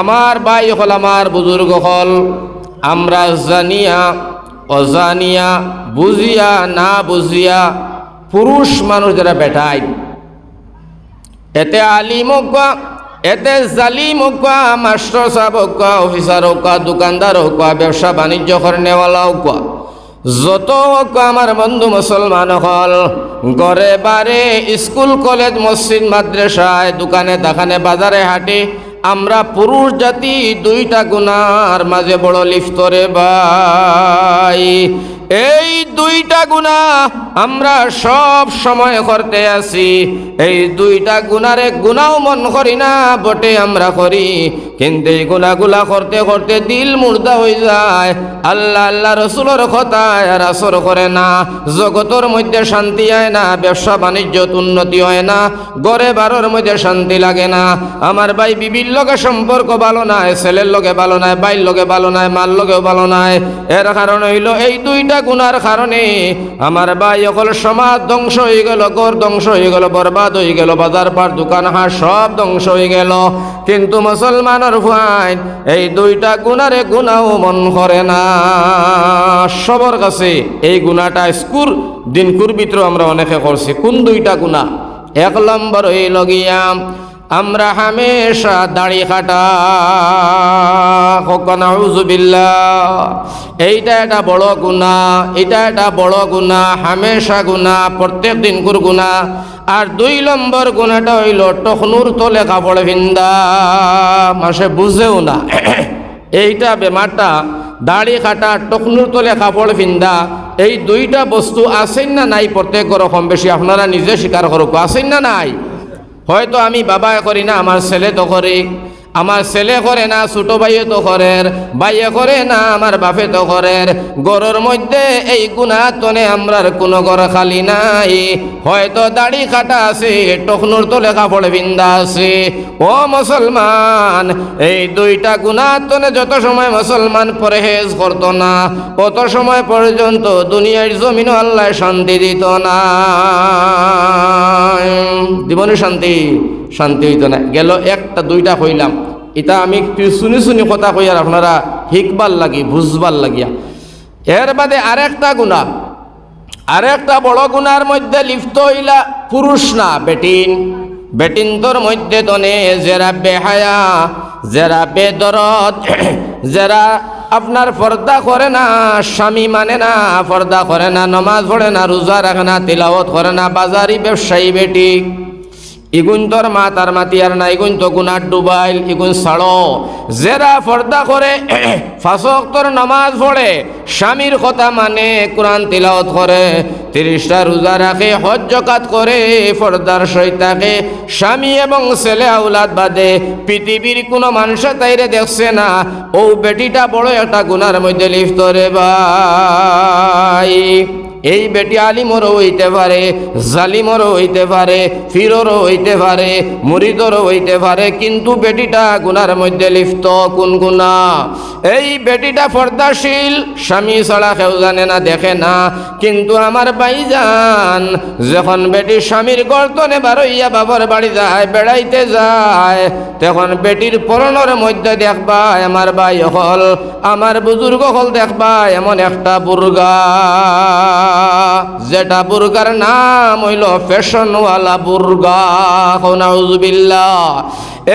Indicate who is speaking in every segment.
Speaker 1: আমার ভাই হল আমার বুজুর্গ হল। আমরা জানিয়া, অজানিয়া, বুঝিয়া, না বুঝিয়া পুরুষ মানুষ যারা বেটায় এতে আলিম হোক এতে জালিম হোক মাস্টার সাহেব হোক অফিসার হোক দোকানদার হোক ব্যবসা বাণিজ্য করেনেওয়ালা হোক যত হোক আমার বন্ধু মুসলমান হল। গড়ে বারে, স্কুল, কলেজ, মসজিদ, মাদ্রাসায়, দোকানে, দাখানে, বাজারে, হাটে আমরা পুরুষ জাতি দুইটা গুনার মাঝে বড় লিফতরে ভাই। এই দুইটা গুণা আমরা সব সময় করতে আছি। এই দুইটা গুণারে গুণাও মন করি না, বটে আমরা করি। কিন্তু এই গুণাগুলা করতে করতে দিল মুর্দা হয়ে যায়। আল্লাহ আল্লাহ রসুলের কথায় আর আসর করে না। জগতের মধ্যে শান্তি হয় না, ব্যবসা বাণিজ্য উন্নতি হয় না, গড়ে বারোর মধ্যে শান্তি লাগে না। আমার ভাই বিবির লগে সম্পর্ক ভালো নাই, ছেলের লগে ভালো নাই বাইর লগে ভালো নাই, মার লগেও ভালো নাই। এর কারণ হইল এই দুইটা গুণার কারণে আমার ভাই অকল সমাজ ধ্বংস হয়ে গেল গড় ধ্বংস হয়ে গেল, বরবাদ হয়ে গেল, বাজার পার দোকান হাট সব ধ্বংস হয়ে গেল। কিন্তু মুসলমানের ভাই এই দুইটা গুণারে গুণাও মন করে না। সবার কাছে এই গুণাটা স্কুর দিনকুর ভিতরে আমরা অনেকে করছি। কোন দুইটা গুণা? এক নম্বর হইল গিয়া আমরা হামেশা দাড়ি কাটা হকানাউজুবিল্লা এইটা একটা বড় গুণা এটা একটা বড় গুণা হামেশা গুণা প্রত্যেক দিন কুর গুণা আর দুই নম্বর গুণাটা হইল টখনুর তলে কাপড় ভিন্দা। মাসে বুঝেও না। এইটা বেমারটা, দাড়ি কাটা টকনুর তলে কাপড় ভিন্দা। এই দুইটা বস্তু আছেন না নাই প্রত্যেক রকম বেশি? আপনারা নিজে স্বীকার করুক। আছেন না নাই? হয়তো আমি বাবা করি না আমার ছেলে তো করে। আমার ছেলে করে না, ছোট ভাইয়ে তো করের ভাইয়ে করে না, আমার বাপে তো করের গরুর মধ্যে এই গুণা তনে আমরার কোনো ঘর খালি নাই। হয়তো দাড়ি কাটা আছে, টকনুর তো লেখা কাপড় বিন্দা আছে। ও মুসলমান, এই দুইটা গুণা তনে যত সময় মুসলমান পরহেজ করত না কত সময় পর্যন্ত দুনিয়ার জমিন আল্লাহ শান্তি দিত না। জীবনে শান্তি। শান্তি হইত না। গেল একটা, দুইটা কইলাম। এটা আমি একটু শুনি শুনি কথা কই আর আপনারা শিখবার লাগি, বুঝবার লাগিয়া। এর বাদে আরেকটা গুণা। আরেকটা বড় গুণার মধ্যে লিপ্ত হইলা পুরুষ না, বেটিন। বেটিনতর মধ্যে তনে যারা বেহায়া যারা বেদরদ যারা আপনার পর্দা করে না, স্বামী মানে না পর্দা করে না, নমাজ পড়ে না, রোজা রাখে না, তিলাওয়াত করে না, বাজারি, ব্যবসায়ী, বেটি। ইগুন তোর মা, তার মাতি আর না, ইগুন তো গুনার ডুবাইল, ইগুন ছাড়ো জেরা পর্দা করে, ফাঁসক তোর নামাজ পড়ে, স্বামীর কথা মানে কোরআন তিলাওত করে। তিরিশটা রোজা রাখে, হজ জকাত করে পর্দার সৈতাকে স্বামী এবং ছেলে আউলাদ বাদে, পৃথিবীর কোনো মানুষ তাইরে দেখছে না। ও বেটিটা বড় একটা গুনার মধ্যে লিপ্ত রে ভাই। এই বেটি আলিমরও হইতে পারে জালিমরও হইতে পারে ফিররও হইতে পারে মুরিদরও হইতে পারে, কিন্তু বেটিটা গুনার মধ্যে লিপ্ত কোন গুণা? এই বেটিটা পর্দাশীল স্বামী ছাড়া কেউ জানে না, দেখে না। কিন্তু আমার ভাইজান, যখন বেটি স্বামীর গর্তনে বারইয়া বাবার বাড়ি যায়, বেড়াইতে যায়, তখন বেটির পরনের মধ্যে দেখবা, আমার ভাই হল আমার বুজুর্গ হল দেখবা, এমন একটা বুর্গা। যেটা বুর্গার নাম হইল ফ্যাশনওয়ালা বুর্গা। হনাউজুবিল্লা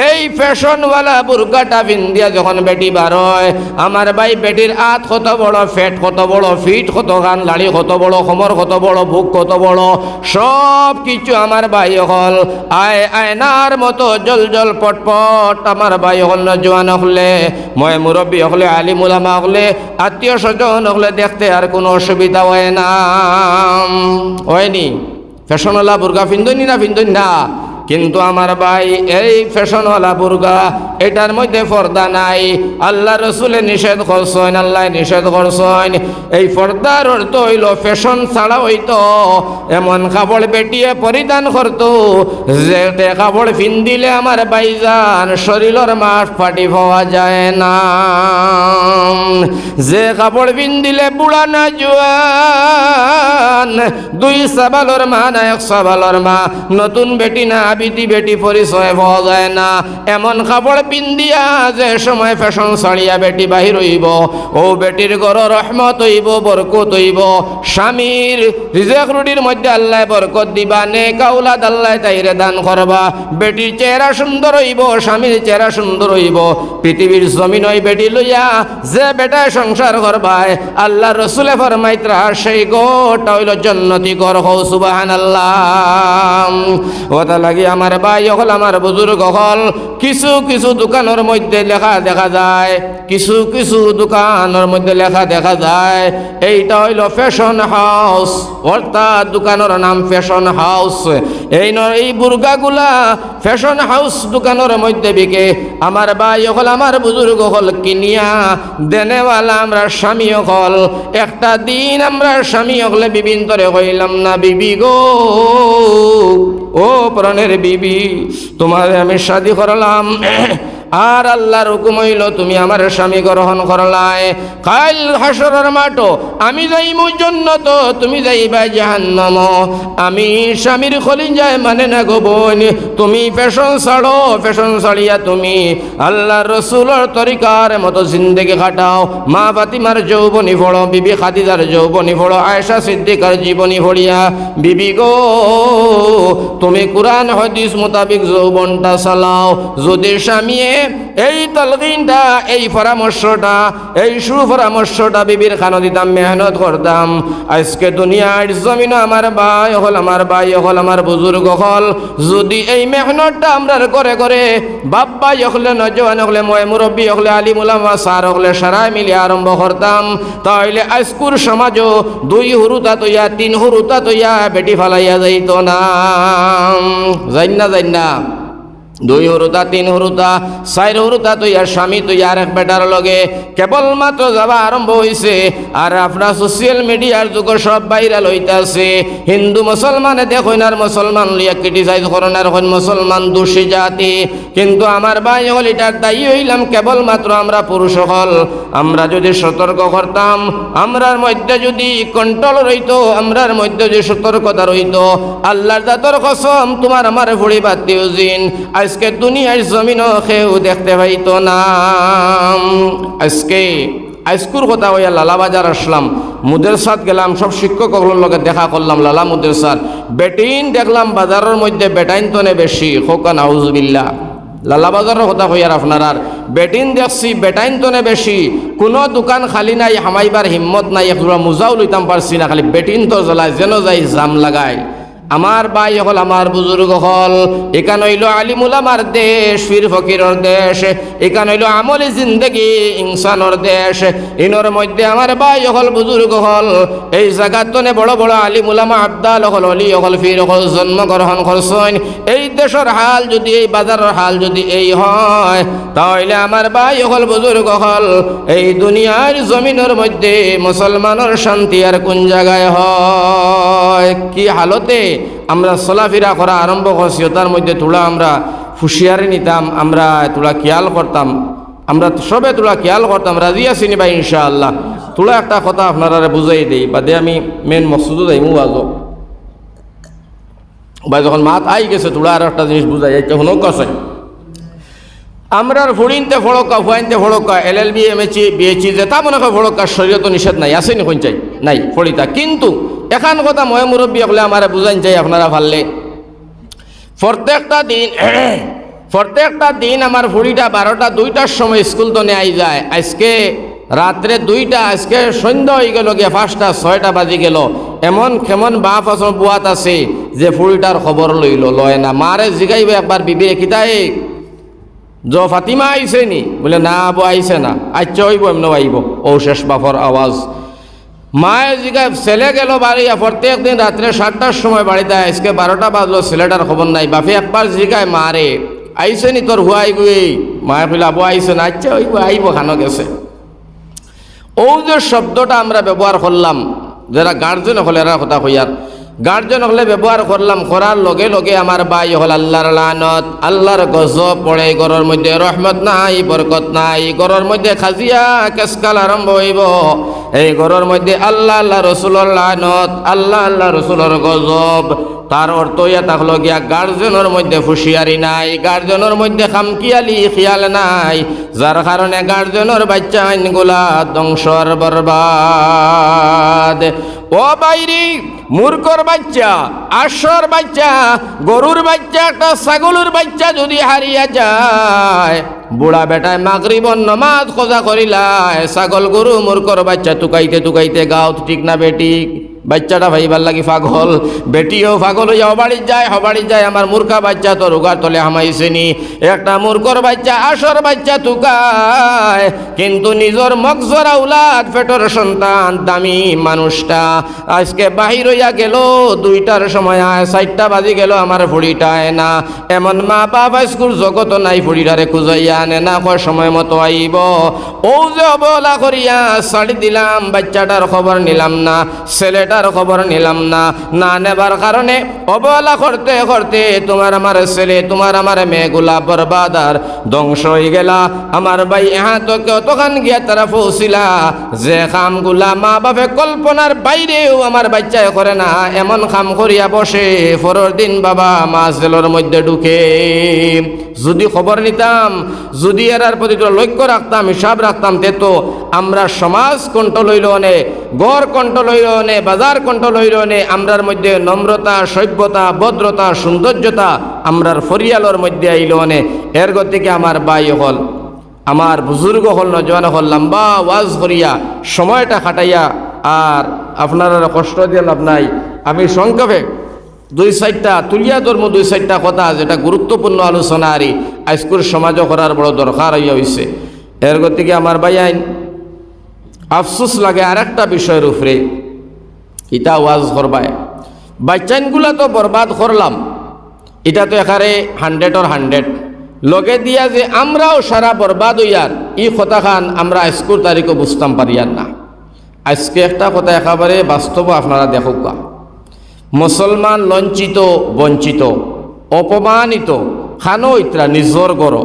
Speaker 1: এই ফ্যাশনওয়ালা বুর্গাটা বিন্দিয়া যখন বেটি বার হয়, আমার ভাই বেটির আত কত বড় ফ্যাট কত বড়, ফিট কত গান, লাড়ি কত বড় খমর কত বড়, বুক কত বড়, সব কিছু আমার ভাই হল। আয় আয়নার মতো জল জল পটপট আমার ভাই হল, জোয়ান হলে, মই মুরব্বী হলে, আলিমুলামা হলে, আত্মীয় স্বজন হলে দেখতে আর কোনো অসুবিধা হয় না। হয়নি ফ্যাশনওয়ালা বুর্গা ফিন্দনি না ফিন্দনি না কিন্তু আমার ভাই এই ফ্যাশনওয়ালা বুর্গা এটার মধ্যে পর্দা নাই। আল্লাহ রসুলে নিষেধ করছেন, আল্লাহ নিষেধ করছেন। এই পর্দার অর্থ হইল ফ্যাশন ছাড়া হইতো। এমন কাপড় বেটিয়ে পরিধান করতো যে কাপড় ফিন্দিলে আমার বাইজান শরীরের মাঠ ফাটি পাওয়া যায় না। যে কাপড় পিন্দিলে বুড়া না জোয়ান, দুই সাবালর মা না এক সাবালর মা, নতুন বেটি না বিটি বেটি পরিচয় পাওয়া যায় না। এমন কাপড় পিন্দিয়া যে সময় ফ্যাশন ছাড়িয়া বেটি বাহির হইব, ও বেটির গর রহমত হইব, বরকত হইব। স্বামীর রিজেক রুটির মধ্যে আল্লাহ বরকত দিবা নে কাউলাদ আল্লাহ তাইরে দান করবা। বেটির চেহারা সুন্দর হইব, স্বামীর চেহারা সুন্দর হইব। পৃথিবীর জমিন ওই বেটি লইয়া যে বেটায় সংসার করবায় আল্লাহ রসুলে ফরমাইত্রা, সেই গোটা হইল জন্নতি কর হৌ সুবাহান আল্লাহ ওটা লাগি আমার ভাই হল আমার বুজুর্গ হল কিছু কিছু দোকানের মধ্যে লেখা দেখা যায়, কিছু কিছু দোকানের মধ্যে লেখা দেখা যায়। এইটা হইল ফ্যাশন হাউস অর্থাৎ দোকানের নাম ফ্যাশন হাউস এই এই বুর্গাগুলা ফ্যাশন হাউস দোকানের মধ্যে বিকে। আমার ভাই হল আমার বুজুর্গ হল কিনিয়া দেনেওয়ালা আমরা স্বামী হল একটা দিন আমরা স্বামী হলে বিবিন তরে হইলাম না, বিবি গো। ও প্রাণের বিবি, তোমার আমি শাদি করলাম। আর আল্লাহর হুকুম হইল, তুমি আমার স্বামী গ্রহণ করলাই। কাল হাসরের মাঠো আমি যাই যাইমু জন্নত, তুমি যাইবা জাহান্নাম। আমি স্বামীর যায় মানে না গো বোন, তুমি ফ্যাশন ছাড়ো, ফ্যাশন ছাড়িয়া তুমি আল্লাহ রসুলের তরিকার মতো জিন্দেগি কাটাও। মা ফাতিমার যৌবনী ফড়ো, বিবি খাদিজার যৌবনী ফড়ো, আয়েশা সিদ্দিকার জীবনী ফড়িয়া, বিবি গো, তুমি কোরআন, হদিস মোতাবিক যৌবনটা চালাও। যদি স্বামীয়ে এই তলকিনটা এই পরামর্শটা, এই সুপরামর্শটা বিবির খানো দিতাম মেহনত করতাম। আজকে দুনিয়ার জমিন আমার ভাই হল আমার ভাই হল আমার বুজুর্গ হল। যদি এই মেহনতটা আমরা করে করে বাপ ভাই হলে, নজওয়ান হলে ময় মুরব্বী হলে আলিম উলামা সার হলে, সারাই মিলে আরম্ভ করতাম তাহলে আজকুর সমাজও দুই হুরুতা তৈয়া, তিন হুরুতা তৈয়া বেটি ফালাইয়া যাইত না। যাই না যাই না। দুই হরুতা তিন হরুতা চার হরুতা তুই আর স্বামী, তুই আর এক বেটার লগে। কেবলমাত্র যাবা আরম্ভ হয়েছে আর আপনার সোশ্যাল মিডিয়ার যুগ সব ভাইরাল হইতাছে। হিন্দু মুসলমানে দেখুন আর মুসলমান লিয়া ক্রিটিসাইজ করেন আর হন মুসলমান দোষী জাতি। কিন্তু আমার ভাই হল এটার দায়ী হইলাম, কেবলমাত্র আমরা পুরুষ হল। আমরা যদি সতর্ক করতাম, আমরার মধ্যে যদি কন্ট্রোল রইতো, আমরার মধ্যে যদি সতর্কতা রইতো, আল্লাহর জাতর কসম, তোমার আমার ভুড়ি বাদ দিও জিন আজকে দুনিয়ার জমিন কেউ দেখতে পাইতো না। আজকে আইস্কুর কথা হইয়া লালা বাজার আসলাম, মুদের সাথ গেলাম, সব শিক্ষকগুলোর লগে দেখা করলাম, লালা মুদের সাথ বেটিন দেখলাম, বাজারের মধ্যে বেটাইন তনে বেশি খোকা নাউজবিল্লা লালা বাজারের কথা কইয়ার আপনার আর, বেটিন দেখছি, বেটাইন তনে বেশি, কোনো দোকান খালি নাই, হামাইবার হিম্মত নাই, একজোড়া মোজাও লইতাম পারছি না, খালি বেটিন তো জ্বলায়, যেন যাই জাম লাগায়। আমার ভাই হল আমার বুজুর্গ হল। এখান হইল আলিমুল আমার দেশ ফির ফকিরর দেশ। এখান হইল আমলি জিন্দগি, ইনসানর দেশ। ইনর মধ্যে আমার ভাই হল বুজুর্গ হল। এই জায়গাতনে বড় বড় আলিমুলামা আবদাল হল অলি, হল ফির হল জন্মগ্রহণ করছেন। এই দেশের হাল যদি, এই বাজারের হাল যদি এই হয়, তাহলে আমার ভাই হল বুজুর্গ হল। এই দুনিয়ার জমিনের মধ্যে মুসলমানের শান্তি আর কোন জায়গায় হয়? কি হালতে আমরা চলাফেরা করা আরম্ভ করছি তার মধ্যে তোলা আমরা হুঁশিয়ারি নিতাম, আমরা তোলা খেয়াল করতাম আমরা সবে তোলা খেয়াল করতাম রাজি আছি নি ভাই ইনশাআল্লাহ? তোলা একটা কথা আপনারা বুঝাই দেই বাদে আমি মেন মকসুদও যাই মু আজও বা যখন মাত আই গেছে, তোলা আর একটা জিনিস বুঝাই যাই তখন কাছে আমরার ফুড়িনতে ফড়কা ফুয়াইনতে ফড়কা এল এল বি, এম এচি বিএচি যেটা মনে হয় ফড়কা শরীয়ত নিষেধ নাই, আছে নি চাই নাই ফড়িতা কিন্তু এখান কথা ময় মুরব্বী হলে আমার বুঝাইন চাই আপনারা ভাললে। প্রত্যেকটা দিন প্রত্যেকটা দিন আমার ফুড়িটা বারোটা দুইটার সময় স্কুল তো নেয় যায়। আজকে রাত্রে দুইটা, আজকে সন্ধ্যা হয়ে গেল, গিয়ে পাঁচটা, ছয়টা বাজি গেল। এমন কেমন বাপ আসন বুয়াত আছে, যে ফুড়িটার খবর লইল লয় না। মারে জিগাইবে একবার বিবিরে কিতাই জ ফাতিমা আইছে নি? বলে, না আবু আইছে না। আচ্ছা হইব এমন আইব ও শেষ বাফর আওয়াজ মায়ে জিগায় ছেলে গেল বাড়ি প্রত্যেক দিন রাত্রে সাতটার সময় বাড়িতে আজকে বারোটা বাজলো, ছেলেটার খবর নাই। বাপে একবার জিগায় মারে আইসে নি তোর হুয়াই গুই মায়ের ফিল আবু আইসে না। আচ্ছা ওই আইব, খানো গেছে। ও যে শব্দটা আমরা ব্যবহার করলাম, যারা গার্জেন হলে এরা কথা কইয়ার। গার্জেন হলে ব্যবহার করলাম করার লগে লগে আমার বাই হল আল্লাহর লানত। আল্লাহর গজব পড়ে গরর মধ্যে রহমত নাই বরকত নাই গরর মধ্যে খাজিয়া কেসকাল আরম্ভ হইব। এই গরর মধ্যে আল্লাহ আল্লাহ রসুলর লানত, আল্লাহ আল্লাহ রসুলর গজব। তার অর্থ ইয়া থাকল গিয়া গার্জেনের মধ্যে হুঁশিয়ারি নাই গার্জেনের মধ্যে খামকিয়ালি খেয়াল নাই। যার কারণে গার্জেনের বাচ্চা আইনগুলা ধ্বংসর বরবাদ ও বাইরি মূর্খর বাচ্চা আশর বাচ্চা, গরুর বাচ্চা, একটা ছাগলের বাচ্চা যদি হারিয়া যায়। বুড়া বেটায় মাগরিবন নমাজ খোঁজা করিলায়, ছাগল গরু মূর্খর বাচ্চা তুকাইতে তুকাইতে গাও ঠিক না বেটিক বাচ্চাটা ভাইবার লাগি পাগল। বেটিও পাগল হইয়া হবাড়ির যায় হবাড়ির যায়। আমার মূর্খা বাচ্চা তো রোগার তলে হামাইছেনি। একটা মূর্খর বাচ্চা, আসর বাচ্চা তুকায় কিন্তু নিজের মগজরা উলাদ, ফেটর সন্তান, দামি মানুষটা। আজকে বাহির হইয়া গেল, দুইটার সময় আয়, চারটা বাজি গেল আমার ফুড়িটায় না। এমন মা বাবা স্কুল জগত নাই ফুড়িটারে খুঁজাইয়া আনে না, কয় সময় মতো আইব। ও যে অবহেলা করিয়া ছাড়ি দিলাম, বাচ্চাটার খবর নিলাম না। ছেলেটার খবর নিলাম না। না নেবার কারণে অবহেলা করতে করতে তোমার আমার ছেলে, তোমার আমার মেয়েগুলা বরবাদ আর ধ্বংস হয়ে গেলা। আমার ভাই হ্যাঁ তো কতখান গিয়া তারা পৌঁছিলা যে কামগুলা মা বাপে কল্পনার বাইরেও আমার বাচ্চায় করে না, এমন কাম করিয়া বসে পরের দিন বাবা মাছ জেলের মধ্যে ঢুকে। যদি খবর নিতাম, যদি এরার প্রতি লক্ষ্য রাখতাম, হিসাব রাখতাম তে তো আমরা সমাজ কন্ট্রোল হইল নে, গড় কন্ট্রোল হইল নে, বাজার কন্ট্রোল হইল নে, আমরার মধ্যে নম্রতা, সভ্যতা, ভদ্রতা, সৌন্দর্যতা আমরার ফরিয়ালর মধ্যে আইল নে। এর গতিকে আমার বাই হল, আমার বুজুর্গ হল নজওয়ান হল, লম্বা ওয়াজ করিয়া, সময়টা খাটাইয়া, আর আপনারা কষ্ট দিয়ে লাভ নাই। আমি সংক্ষেপে দুই সাইডটা তুলিয়া ধর্ম দুই সাইডটা কথা যেটা গুরুত্বপূর্ণ আলোচনা আরই আজকুর সমাজও করার বড় দরকার হইয়া হয়েছে এর গতিকে আমার ভাই আইন, আফসোস লাগে আর একটা বিষয়ের উপরে। ইটা ওয়াজ করবায় বাচ্চানগুলা তো বরবাদ করলাম। এটা তো এখানে হান্ড্রেডর হান্ড্রেড লগে দিয়া যে আমরাও সারা বরবাদ হইয়ার, ই কথা খান আমরা আজকুর তারিখও বুঝতাম পারিয়ার না। আজকে একটা কথা একেবারে বাস্তব আপনারা দেখুক মুসলমান লঞ্চিত, বঞ্চিত, অপমানিত, খানো ইত্রা নিজর গড়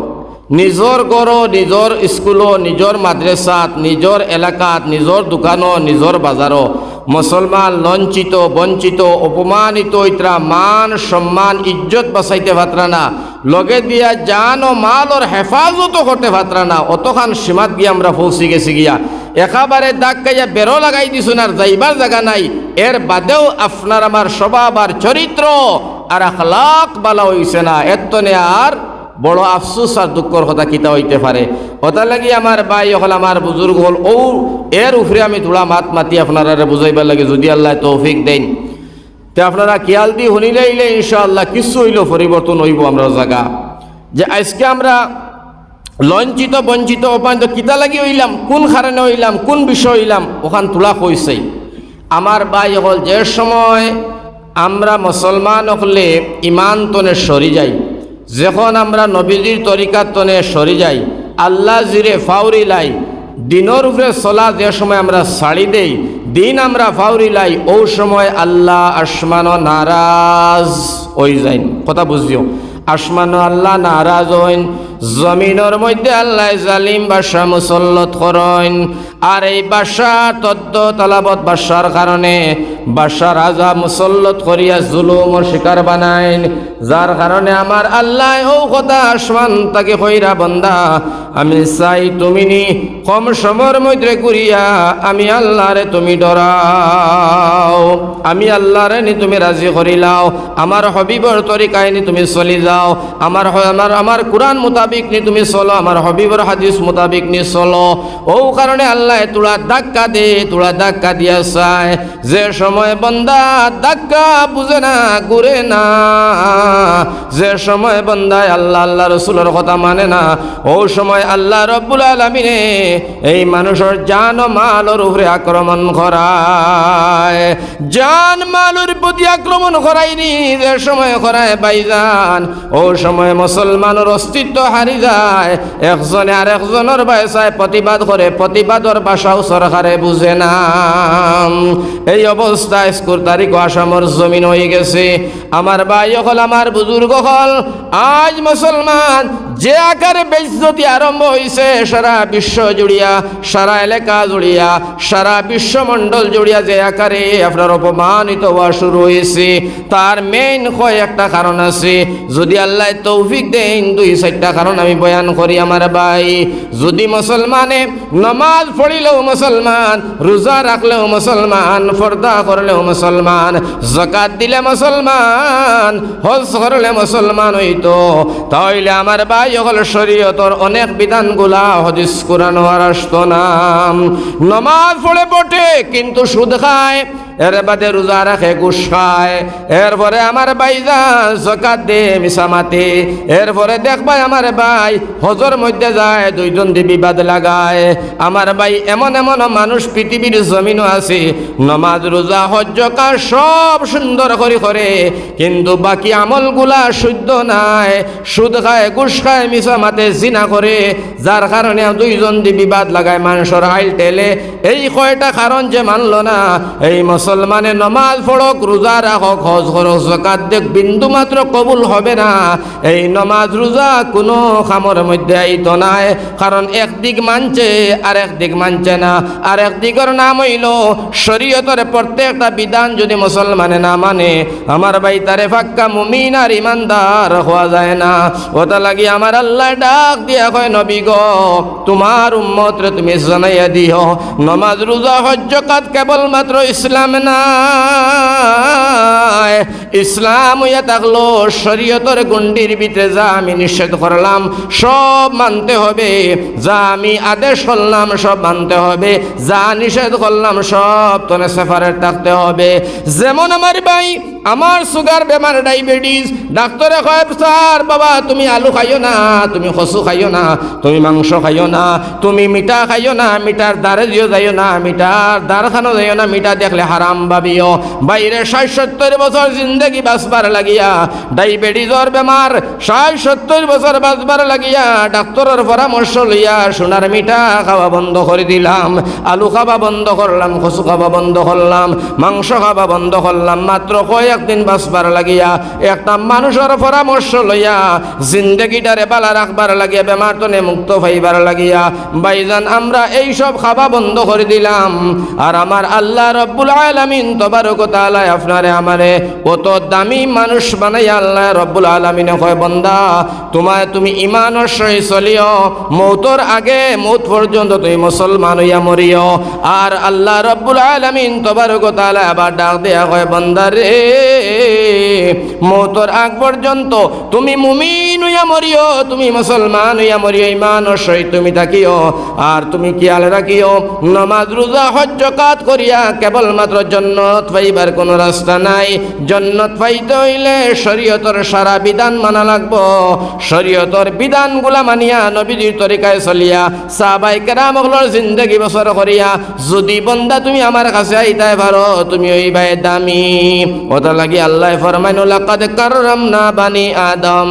Speaker 1: নিজর গড় নিজর স্কুলও নিজর মাদ্রাসাত নিজর এলাকাত নিজর দোকানও নিজর বাজারও মুসলমান লঞ্চিত, বঞ্চিত, অপমানিত ইত্রা, মান, সম্মান, ইজ্জত বাঁচাইতে পাত্রা না। লগে দিয়া জান ও মালর হেফাজতও করতে পাত্রা না। অতখান সীমাত গিয়ে আমরা পৌঁছে গেছি গিয়া। একেবারে দাগ কাইয়া বেরো লাগাই দিছুন আর যাইবার জায়গা নাই। এর বাদেও আপনার আমার স্বভাব আর চরিত্র আর আখলাক বালা হইছে না। এতনে আর বড় আফসোস আর দুঃখর কথা কিতা হইতে পারে। ওটা লাগি আমার বাই হল আমার বুজুর্গ হল ও এর উপরে আমি থোড়া মাত মাতি আপনারা বুঝাইবার লাগে, যদি আল্লাহ তৌফিক দেন। তে আপনারা খেয়াল দিয়ে শুনিলে, ইলে ইনশাআল্লাহ কিছু হইল পরিবর্তন হইব আমরা জায়গা যে আজকে আমরা লঞ্চিত, বঞ্চিত অপান্ত কিতা লাগি হইলাম, কোন কারণে হইলাম, কোন বিষয় হইলাম, ওখান তোলা কইছেই আমার বাই হল যে সময় আমরা মুসলমান হলে ইমান তনে সরি যাই। যখন আমরা নবীজির তরিকার তনে সরি যাই, আল্লাহ জিরে ফাউরি লাই, দিনের উপরে চলা যে সময় আমরা সাড়ি দেই, দিন আমরা ফাউরি লাই, ও সময় আল্লাহ আসমান নারাজ ওই যাইন। কথা বুঝিও। আসমান আল্লাহ নারাজ হইন জমিনের মধ্যে আল্লাহ জালিম বাসা মুসল্লত করেন। আর এই বাসা তদ্দ তালাবত বাসার কারণে বাসা রাজা মুসল্লত করিয়া জুলুম ও শিকার বানাইন। যার কারণে আমার আল্লাহ ও কথা আসমান তাকে হইরা বন্দা। আমি চাই তুমি নি কম সময়ের মধ্যে করিয়া আমি আল্লাহরে তুমি ডরাও। আমি আল্লাহরে নি তুমি রাজি করিলাও। আমার হবিবর তরিকায় নি তুমি চলি যাও। আমার আমার আমার কোরআন মোতাবিক নি তুমি চলো, আমার হবিবর হাদিস মোতাবিক নি চলো। ও কারণে আল্লাহ তোরা ধাক্কা দে তোরা ধাক্কা দিয়া চায় যে সময় বন্দা ধাক্কা বুঝে না ঘুরে না। যে সময় বন্দায় আল্লাহ আল্লাহ রসুলের কথা মানে না। ও সময় আল্লাহ রব্বুল আলমিনে এই মানুষের জান মালর উপরে আক্রমণ করায় জান মালুর প্রতি আক্রমণ করাইনি যে সময় করায় বাইজান ও সময় মুসলমানের অস্তিত্ব হারি যায়। একজনে আর একজনের বাসায় প্রতিবাদ করে, প্রতিবাদর বাসাও সরকারে বুঝে না। এই অবস্থায় স্কুল তারিখ আসামর জমিন হয়ে গেছে। আমার ভাই হল আমার বুজুর্গ হল আজ মুসলমান যে আকারে বেজ্জতি আরম্ভ হয়েছে সারা বিশ্ব জুড়িয়া, সারা এলাকা জুড়িয়া, সারা বিশ্বমণ্ডল জুড়িয়া যে আকারে আপনার অপমানিত হওয়া শুরু হয়েছে তার মেইন কয়েকটা কারণ আছে। যদি আল্লাহ তৌফিক দেন, দুই চারটা কারণ আমি বয়ান করি আমার ভাই। যদি মুসলমানে নমাজ পড়িলেও মুসলমান, রোজা রাখলেও মুসলমান ফর্দা করলেও মুসলমান জকাত দিলে মুসলমান, হজ করলে মুসলমান হইতো তাহলে আমার ভাই হল শরীয়তর অনেক বিধানগুলা হদিস কোরআন আর আসতো না। নমাজ পড়ে বটে, কিন্তু সুদ খায়। এর বাদে রোজা রাখে খায় এরপরে আমার ভাই যা জকাত দে মিসামাতে এরপরে দেখবাই আমার ভাই হজর মধ্যে যায়, দুইজন বিবাদ লাগায়। আমার ভাই এমন এমন মানুষ পৃথিবীর জমিনও আছে। নমাজ, রোজা হজ কাজ সব সুন্দর করে করে। কিন্তু বাকি আমলগুলা শুদ্ধ নাই। সুদ খায়, ঘুষ খায় মিসামাতে জিনা করে। যার কারণে দুইজন দি বিবাদ লাগায় মানুষের আইল টেলে এই কয়টা কারণ যে মানলো না, এই মুসলমানে নমাজ পড়ক, রোজা রাখক, হজ করক জকাত দেখ বিন্দু মাত্র কবুল হবে না। এই নমাজ, রোজা কোনো খামর মধ্যে আইতো নাই কারণ একদিক মানছে, আর একদিক মানছে না। আর একদিকের নাম হইল, শরীয়তের প্রত্যেকটা বিধান যদি মুসলমানে না মানে আমার ভাই তারে ফাক্কা মুমিন আর ইমানদার হওয়া যায় না। ওটা লাগি আমার আল্লাহ ডাক দিয়া কয়, নবী গো, তোমার উম্মত রে তুমি জানাইয়া দিও। নমাজ, রোজা, হজ কাত কেবলমাত্র ইসলাম নাই ইসলাম হইয়া থাকল, শরীয়তর গুন্ডির ভিতরে যা আমি নিষেধ করলাম, সব মানতে হবে। যা আমি আদেশ করলাম, সব মানতে হবে। যা নিষেধ করলাম, সব তোনে সেফারের থাকতে হবে। যেমন আমার ভাই আমার সুগার বেমার ডায়াবেটিস ডাক্তারে কয়, স্যার, বাবা, তুমি আলু খাইও না, তুমি কচু খাইও না, তুমি মাংস খাইও না, তুমি মিঠা খাইও না, মিঠার দ্বারে দিও যাইও না, মিঠার দ্বার খানো যাইও না, মিঠা দেখলে হারাম ভাবিও। বাইরে ষাট সত্তর বছর জিন্দগি বাঁচবার লাগিয়া ডায়াবেটিসর বেমার ষাট সত্তর বছর বাঁচবার লাগিয়া, ডাক্তারের পরামর্শ লইয়া সোনার মিঠা খাওয়া বন্ধ করে দিলাম, আলু খাওয়া বন্ধ করলাম, কচু খাওয়া বন্ধ করলাম, মাংস খাওয়া বন্ধ করলাম, মাত্র কয়েকদিন বাঁচবার লাগিয়া একটা মানুষের পরামর্শ লইয়া জিন্দগিটারে বালা রাখবার লাগিয়া, বেমার তনে মুক্ত পাইবার লাগিয়া বাইজান আমরা এই সব খাওয়া বন্ধ করে দিলাম। আর আমার আল্লাহ রব্বুল আলামিন তবারক তাআলা আপনারে আমারে কত দামি মানুষ বানাই আল্লাহ রব্বুল আলামিন কয়, বন্দা, তোমায় তুমি ইমানের সহি চলিও, মৌতর আগে, মৌত পর্যন্ত তুমি মুসলমান হইয়া মরিও। আর আল্লাহ রব্বুল আলামিন তবারক তাআলা আবার ডাক দেয়া কয়, বন্দা রে মৌতর আগ পর্যন্ত তুমি মুমিন হইয়া মরিও, তুমি মুসলমান হইয়া মরিও, ইমানের সহিত তুমি থাকিও। আর তুমি খেয়াল রাখিও, নমাজ, রোজা, হজ কাত করিয়া কেবলমাত্র জন্নত পাইবার কোনো রাস্তা নাই। জন্নত পাইতে হইলে শরীয়তর সারা বিধান মানা লাগবো। শরীয়তর বিধানগুলা মানিয়া নবীজির তরিকায় চলিয়া, সাহাবাই কেরামগুলোর জিন্দগি বছর করিয়া, যদি বন্দা তুমি আমার কাছে আইতাই পারো, তুমি ওই ভাই দামি। ওটা লাগি আল্লাহ ফরমাইন, লাকাদ কাররামনা বানি আদম।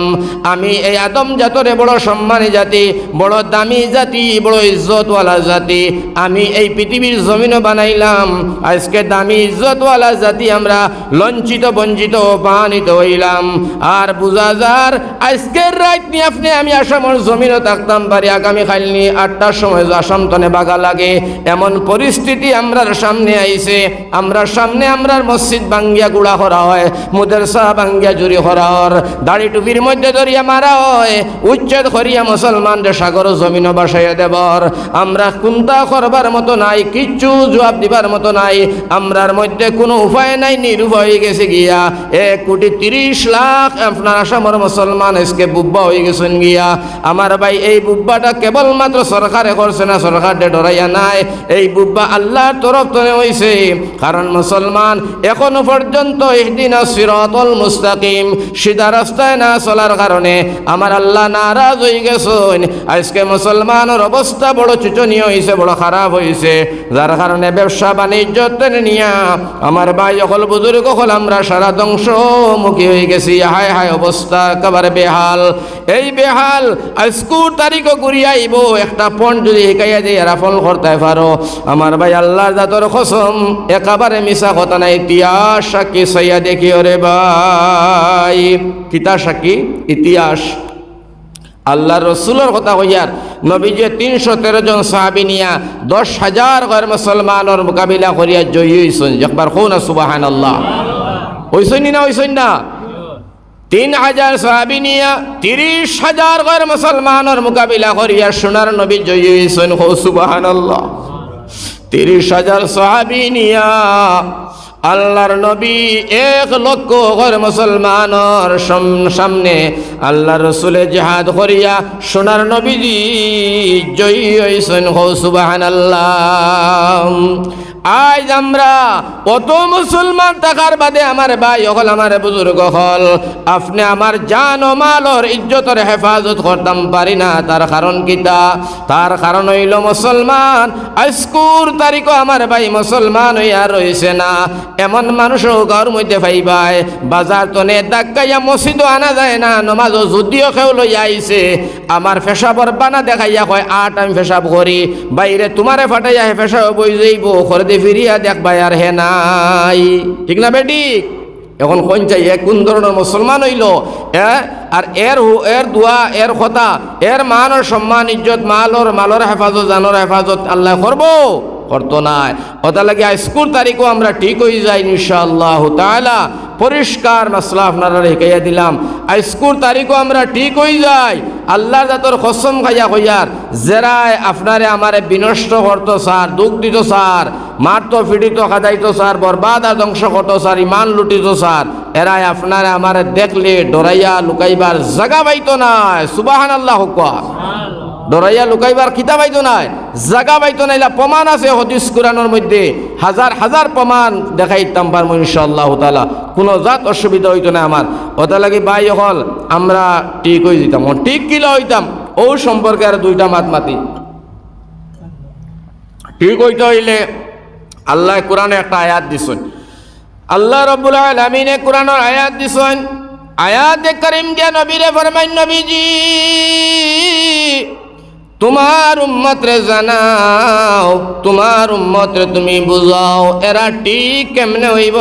Speaker 1: আমি এই আদম জাতরে বড় সম্মানী জাতি, বড় দামি জাতি, বড় ইজ্জতওয়ালা জাতি। আমি এই পৃথিবীর জমিনও বানাইলাম। আজকে দামি ইজ্জতওয়ালা জাতি আমরা লঞ্চিত, বঞ্চিত অপমানিত হইলাম। আর বুঝা যার, আজকের রাত নিয়ে আপনি, আমি আসামের জমিনও থাকতাম পারি। আগামী কালনি আটটার সময় আসাম তনে বাগা লাগে। এমন পরিস্থিতি আমরার সামনে আইছে। আমরা সামনে আমরার মসজিদ বাঙ্গিয়া গুড়া করা হয়, মুদরসা বাঙ্গিয়া জুরি করা দাড়ি টুপির মধ্যে ধরিয়া মারা হয়, উচ্ছেদ করিয়া মুসলমানদের সাগর জমিন বাসাইয়া দেবর। আমরা কুন্তা করবার মতো নাই, কিচ্ছু জবাব দিবার মতো নাই, আমরার মধ্যে কোনো উপায় নাই নিরুপায় হয়ে গেছে গিয়া। এক কোটি তিরিশ লাখ আপনার আসামের মুসলমান আজকে বুব্বা হয়ে গেছেন গিয়া। আমার ভাই, এই বুব্বাটা কেবলমাত্র সরকারে করছে না সরকার ডরাইয়া নাই। এই বুব্বা আল্লাহর তরফ থেকে হয়েছে কারণ মুসলমান এখনও পর্যন্ত মুস্তাকিম। সিধা রাস্তায় না চলার কারণে আমার আল্লাহ নারাজ হয়ে গেছেন। আজকে মুসলমানের অবস্থা বড় চুচনীয় হয়েছে বড় খারাপ হয়েছে যার কারণে ব্যবসা বাণিজ্য নিয়া আমার ভাই অকল বুজুর্গ হল আমরা সারা ধ্বংসমুখী হয়ে গেছি। হায় হায় অবস্থা একেবারে বেহাল। এই বেহাল আজকুর তারিখও ঘুরিয়ে একটা পণ যদি শিকাইয়া দিয়ে, এরা ফল করতে পারো। আমার ভাই আল্লাহ জাতর কসম, একেবারে মিশা কথা নাই সাক্ষী সইয়া দেখি, ওরে ভাই কিতা সাক্ষী? ইতিহাস। আল্লাহ রসুলের কথা হইয়ার নবীজে তিনশো তেরো জন সাহাবি নিয়া দশ হাজার ঘর মুসলমানের মোকাবিলা করিয়া জয়ী একবার হো না সুবাহান আল্লাহ হইসনি না হইসন না? তিন হাজার সাহাবি নিয়া তিরিশ হাজার ঘর মুসলমানের মোকাবিলা করিয়া সোনার নবী জয়ী হইছেন। হো সুবাহান আল্লাহ তিরিশ হাজার সাহাবি নিয়া আল্লাহর নবী এক লক্ষ ঘর মুসলমানর সাম- সামনে আল্লাহ রসুলে জেহাদ করিয়া সোনার নবীজি জয়ী হইছেন। হো সুবাহান আল্লাহ আজ আমরা কত মুসলমান থাকার বাদে আমার ভাই হল আমার বুজুর্গ হল। আপনি আমার জান ও মালর ইজ্জতের হেফাজত করতাম পারি না। তার কারণ কিতা তার কারণ হইল মুসলমান। আজকুর তারিখ আমার ভাই মুসলমান হইয়া রয়েছে না। এমন মানুষও ঘর মধ্যে পাইবাই। বাজার তনে দাগাইয়া মসজিদও আনা যায় না। নমাজও যদিও কেউ লইয়া আইছে। আমার ফেসাবর বানা দেখাইয়া কয় আট আমি ফেসাব করি। বাইরে তোমারে ফাটাইয়া ফেসাব বই যাইব। খরদে ফিরিয়া দেখবাই আর হে নাই। ঠিক না বেটি? এখন কোন চাই, এ কোন ধরনের মুসলমান হইল? আর এর এর দোয়া, এর কথা এর মানর সম্মান, ইজ্জত মালর মালর হেফাজত জানর হেফাজত, আল্লাহ করব? করতো নাই। ওটা লাগে স্কুল তারিখও আমরা ঠিক হয়ে যাই, ইনশাআল্লাহ তাআলা। পরিষ্কার মাসলা আপনারা শিখাইয়া দিলাম। স্কুল তারিখও আমরা ঠিক হয়ে যাই। আল্লাহ জাতর কসম খাইয়া কইয়ার, জেরায় আপনারে আমারে বিনষ্ট করতো স্যার, দুঃখ দিত স্যার। মারতো ফিটিত খাদাইতো স্যার বরবাদ ধ্বংস করতো স্যার ইমান লুটিত স্যার এরাই আপনারে আমারে দেখলে ডরাইয়া লুকাইবার জাগা পাইতো নাই। সুবাহান আল্লাহ হুকা ডরাইয়া লুকাইবার খিতা পাইতো নাই। জাগা পাইতো নাইলা প্রমাণ আছে হদিস কোরআনের মধ্যে। হাজার হাজার প্রমাণ দেখাইতাম পারব ইনশাআল্লাহ তালা কোনো জাত অসুবিধা হইতো না আমার। ওটা লাগি বাই হল আমরা ঠিক হয়ে যেতাম ঠিক কিলা হইতাম। ও সম্পর্কে আর দুইটা মাত মাতি। ঠিক হইতে হইলে আল্লাহ কোরআনে একটা আয়াত দিছেন। আল্লাহ রব্বুল আলমিনে কোরআনের আয়াত দিছেন, আয়াত করিম যে নবীরে ফরমাই নবীজি, তোমার উম্মতরে জানাও, তোমার উম্মতরে তুমি বুঝাও, এরা ঠিক কেমনে হইব?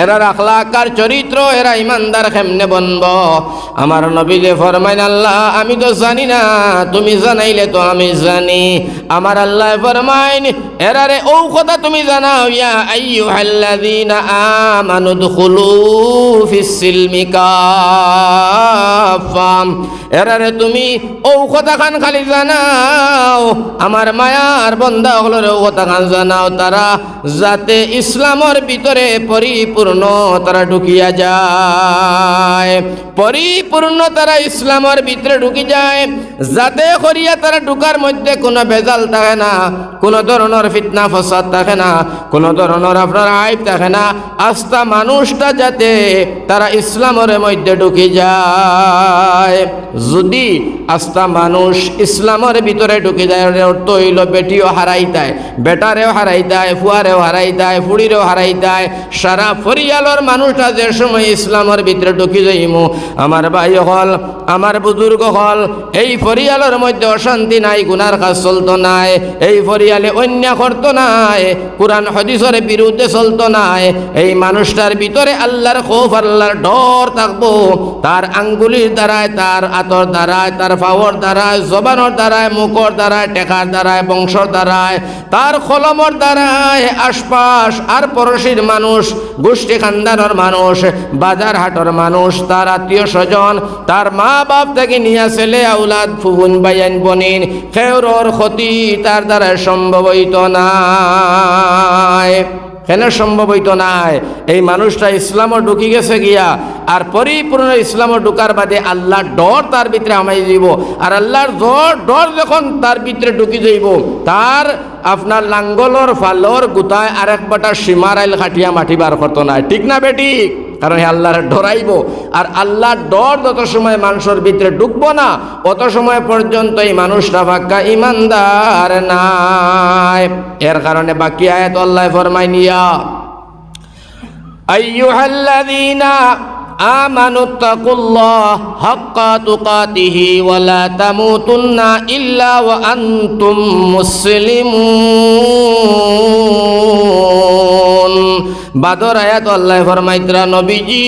Speaker 1: এরা আখলাকার চরিত্র, এরা ইমানদার কেমনে বনব? আমার নবীলে ফরমাইন, আল্লাহ, আমি তো জানি না, তুমি জানাইলে তো আমি জানি। আমার আল্লাহ ফরমাইন এরারে ও কথা তুমি জানাও এরারে জানাও যাতে ইসলামের ভিতরে পরিপূর্ণ তারা ঢুকিয়া যায়। পরিপূর্ণ তারা ইসলামের ভিতরে ঢুকি যায়। যাতে করিয়া তারা ঢুকার মধ্যে কোনো ভেজাল থাকে না, কোনো ধরনের ফিতনা, ফসাদ থাকে না, কোনো ধরনের আপনার আইব থাকে না। আস্থা মানুষটা যাতে তারা ইসলামের মধ্যে ঢুকি যায়। যদি আস্থা মানুষ ইসলামের ভিতরে ঢুকে যায় অর্থ হইল বেটিও হারাই দেয় বেটারেও হারাই দেয় ফুয়ারেও হারাই দেয় ফুড়িরেও হারাই দেয় সারা ফরিয়ালর মানুষটা যে সময় ইসলামের ভিতরে ঢুকি যাইমু আমার ভাই হল আমার বুজুর্গ হল, এই ফরিয়ালের মধ্যে অশান্তি নাই, গুনার কাজ চলতো নাই, এই ফরিয়ালে অন্য করতো নাই, কোরআন হদিসের বিরুদ্ধে চলতো নাই, এই মানুষটার ভিতরে আল্লাহর খোফ আল্লাহর ডর থাকব, তার আঙ্গুলির দ্বারায়, তার আতর দ্বারায়, তার ফাওয়ার দ্বারায়, জবানোর দ্বারায়, মুখর দ্বারায়, টেকার দ্বারায়, বংশর দ্বারায়, তার কলমর দ্বারায়, আশপাশ আর পড়শির মানুষ, গোষ্ঠী খানদানোর মানুষ বাজার হাটর মানুষ, তার আত্মীয় স্বজন, তার মা বাপ থেকে নিয়ে ছেলে আউলাদ ফুবুন বাইয়ান বনিন খেউরর ক্ষতি তার দ্বারা সম্ভব হইত নাই। কেন সম্ভব হইতো নাই? এই মানুষটা ইসলামও ঢুকি গেছে গিয়া, আর পরিপূর্ণ ইসলামও ঢুকার বাদে আল্লাহর ডর তার ভিতরে আমাই যাইব আর আল্লাহর ডর ডর যখন তার ভিতরে ঢুকি যাইব, তার আপনার লাঙ্গলর ফালর গুতায় আর এক বাটা সীমার আইল খাটিয়া মাটি বার করতো না ঠিক না বেটি কারণ হে আল্লাহর ডরাইব আর আল্লাহর ডর যত সময় মানুষের ভিতরে ঢুকবো না অত সময় পর্যন্ত এই মানুষটা ফাঁকা ইমানদার নাই এর কারণে বাকি আয়াত আল্লাহ ফরমাই নিয়া আইয়ুহাল্লাযীনা آمنوا اتقوا الله حق تقاته ولا تموتن إلا وأنتم مسلمون বাদর আয়াত আল্লাহ ফরমাইতরা নবীজি,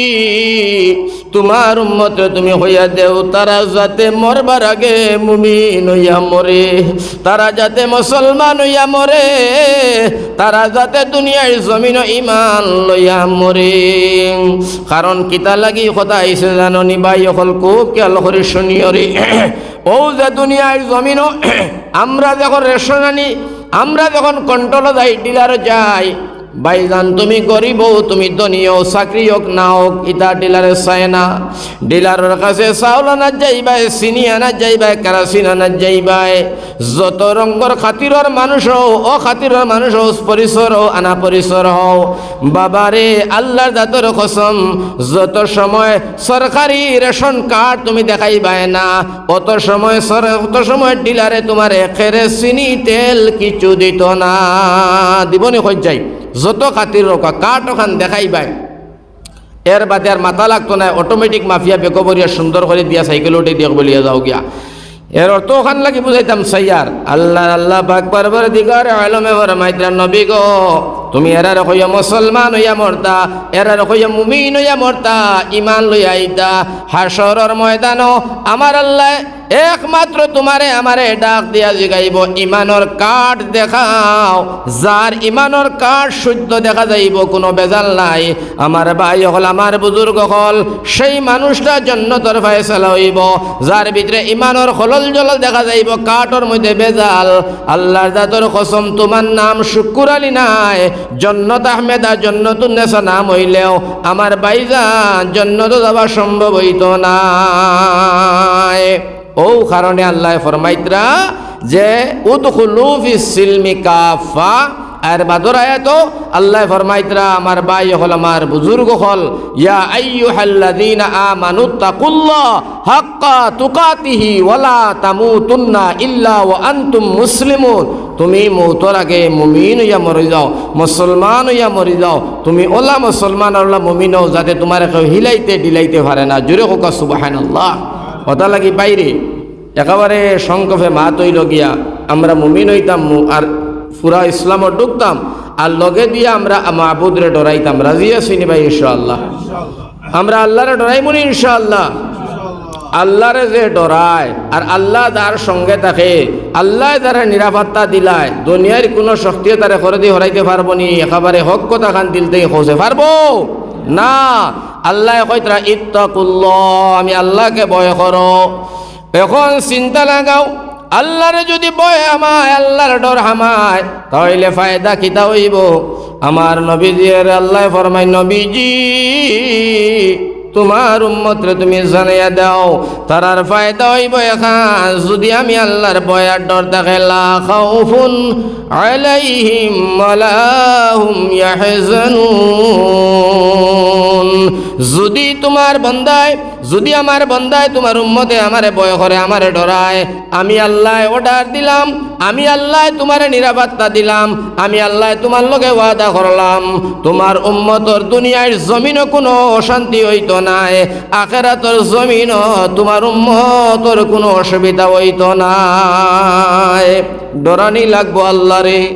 Speaker 1: তোমার উম্মতে তুমি হইয়া দেও, তারা যাতে মরবার আগে মুমিন হইয়া মরে, তারা যাতে মুসলমান হইয়া মরে, তারা যাতে দুনিয়ার জমিন ইমান লইয়া মরে। কারণ কিতা লাগি কথা আইসে জাননি ভাই, অকল খুব খেয়াল করে শুনিয়রে ও যে দুনিয়ার জমিন, আমরা যখন রেশন আনি, আমরা যখন কন্ট্রোল যাই, ডিলার যাই ভাইজান তুমি গরিব তুমি ধনী হও, চাকরি হোক না হোক ইটা ডিলারে চায় না। ডিলারের কাছে চাউল আনা যাইবাই, চিনি আনা যাইবাই, কেরাসিন আনা যাইবাই। যত রঙর খাতিরর মানুষ হও ও খাতিরর মানুষ হও, পরিসর হও, আনা পরিসর হও। বাবারে, আল্লাহর দাতর কসম, যত সময় সরকারি রেশন কার্ড তুমি দেখাইবাই না, অত সময় অত সময় ডিলারে তোমার একেরে চিনি, তেল কিছু দিত না। দিবনি হয়ে যাই। যত খাতির রকা কাঠ ওখান দেখাইবাই এর বাদে আর মাথা লাগতো না অটোমেটিক মাফিয়া বেকবরিয়া সুন্দর করে দিয়া সাইকেল উঠে দিয়ে বলিয়া যাও গিয়া। এর অর্থ ওখান লাগি বুঝাইতাম সাইয়ার আল্লাহ আল্লাহ পাক পারবার দিগার আলমে ফরমাইতরা নবী গো তুমি এরার হইয়া মুসলমান হইয়া মরতা, এরার হইয়া মুমিন হইয়া মরতা ইমান লইয়া আইতা। হাসরর ময়দান আমার আল্লাহ একমাত্র তোমারে আমারে ডাক দিয়া জিগাইব ইমানর কাঠ দেখাও। যার ইমানর কাঠ শুদ্ধ দেখা যাইব, কোনো বেজাল নাই। আমার ভাই হল আমার বুজুর্গ হল, সেই মানুষটা জন্নতর ফয়সালা হইব। যার ভিতরে ইমানর হলল জলল দেখা যাইব, কাঠর মধ্যে বেজাল। আল্লাহর দাদর কসম, তোমার নাম শুকুর আলী নাই। জন্নত আহমেদা জন্নতুন্নেসা নাম হইলেও আমার বাইজান জন্নত যাওয়া সম্ভব হইত না। ও কারণে আল্লাহ ফরমাইতরা যে উদখুলু ফি সিলমি কাফা, আর বাদর আয়াত, আল্লাহ ফরমাইতরা আমার ভাই হল আমার বুজুর্গ হল, ইয়া আইয়ুহাল্লাযীনা আমানু তাকুল্লাহ হাক্কা তুকাতিহি ওয়ালা তামুতুন্না ইল্লা ওয়া আনতুম মুসলিমুন। তুমি মৌতর আগে মুমিন হইয়া মরে যাও মুসলমান হইয়া মরে যাও, তুমি ওলা মুসলমান ওলা মুমিন হও যাতে তোমার কেউ হিলাইতে ডিলাইতে পারে না। জোরে হোক সুবহানাল্লাহ। কথা লাগি বাইরে একেবারে সংকফে মা তৈল গিয়া আমরা মুমিন হইতাম আর পুরা ইসলামও ঢুকতাম আর লগে দিয়ে আমরা মাহবুদরে ডরাইতাম রাজি আসিনি ভাই, ইনশাআল্লাহ। আমরা আল্লাহরে ডরাইমুনি ইনশাআল্লাহ। আল্লাহরে যে ডরায় আর আল্লাহ যার সঙ্গে থাকে, আল্লাহ যারা নিরাপত্তা দিলায়, দুনিয়ার কোনো শক্তি তারে করে দিয়ে হরাইতে পারব নি। একেবারে হক কথা খান দিলতেই খোঁজে পারব? না। আল্লাহ কইতরা ইত্তাকুল্লাহ, আমি আল্লাহকে ভয় করো। এখন চিন্তা লাগাও, আল্লাহরে যদি বয় আমায় আল্লাহর ডর হামায়, তাহলে ফায়দা কিতা হইব? আমার নবীজির আল্লাহ ফরমাই নবীজি তোমার উম্মতরে তুমি জানাইয়া দাও তারার ফায়দা হইব এখান। যদি আমি আল্লাহর বয়ার ডর দেখে, লা খাউফুন আলাইহিম ওয়ালা হুম ইয়াহজানুন। যদি তোমার বন্দায় যদি আমার বন্দায় তোমার উম্মতে আমারে বয় করে, আমারে ডরায়, আমি আল্লাহ অর্ডার দিলাম, আমি আল্লাহ তোমারে নিরাপত্তা দিলাম, আমি আল্লাহ তোমার লগে ওয়াদা করলাম, তোমার উম্মতর দুনিয়ার জমিনও কোনো অশান্তি হইত নাই, আখেরাতর জমিনও তোমার উম্মতর কোনো অসুবিধা হইতো নাই। ডরানি লাগবো আল্লাহরে।